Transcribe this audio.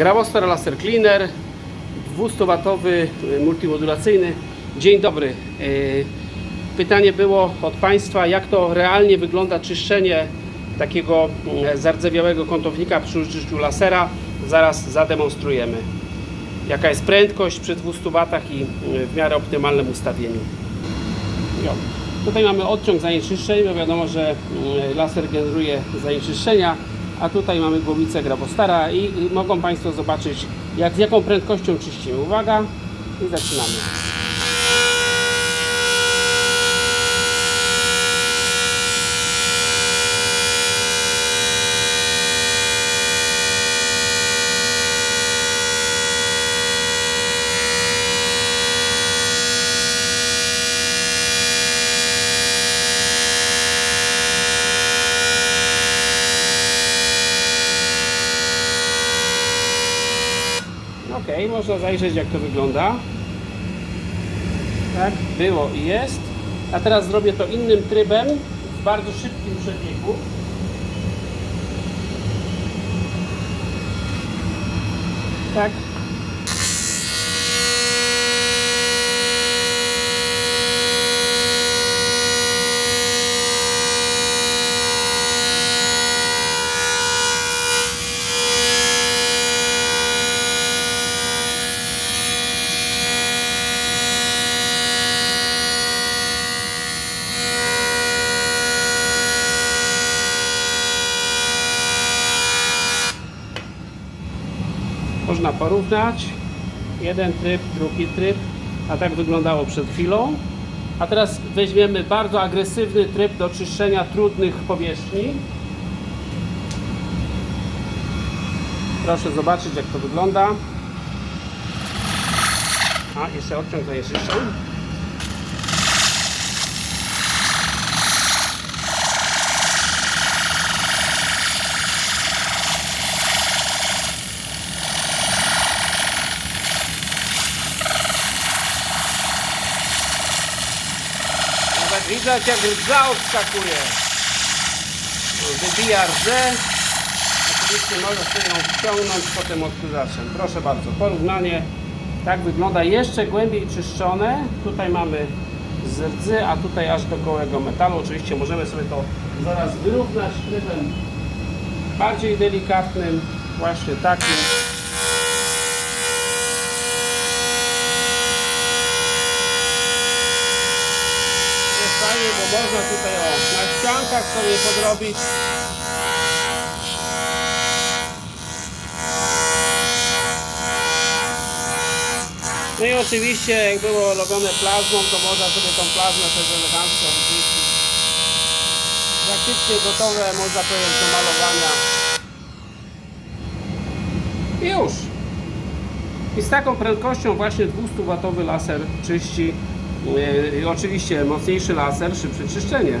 Gravostar Laser Cleaner 200W multimodulacyjny. Dzień dobry. E, Pytanie było od Państwa, jak to realnie wygląda czyszczenie takiego mm, zardzewiałego kątownika przy użyciu lasera. Zaraz zademonstrujemy. Jaka jest prędkość przy 200 W i w miarę optymalnym ustawieniu. Tutaj mamy odciąg zanieczyszczeń, bo wiadomo, że laser generuje zanieczyszczenia, a tutaj mamy głowicę Gravostara i i mogą Państwo zobaczyć, jak, z jaką prędkością czyścimy. Uwaga i zaczynamy. Ok, można zajrzeć jak to wygląda. Tak, było i jest. A teraz zrobię to innym trybem, w bardzo szybkim przebiegu. Tak. Można porównać jeden tryb, drugi tryb, a tak wyglądało przed chwilą. A teraz weźmiemy bardzo agresywny tryb do czyszczenia trudnych powierzchni. Proszę zobaczyć jak to wygląda. A, jeszcze odciąg zanieczyszczeń. Nawet widać jak rdza odskakuje. Wybija rdze. Oczywiście można sobie ją wciągnąć potem odkurzaczem. Proszę bardzo, porównanie. Tak wygląda jeszcze głębiej czyszczone. Tutaj mamy z rdzy, a tutaj aż do gołego metalu. Oczywiście możemy sobie to zaraz wyrównać trybem bardziej delikatnym, właśnie takim. jest fajnie, bo można tutaj o, na ściankach sobie podrobić. No i oczywiście jak było robione plazmą, to można sobie tą plazmę też elegancko wyczyścić. Praktycznie gotowe, można powiedzieć, do malowania. I już. I z taką prędkością właśnie 200 W laser czyści. Yy, oczywiście mocniejszy laser, szybsze czyszczenie.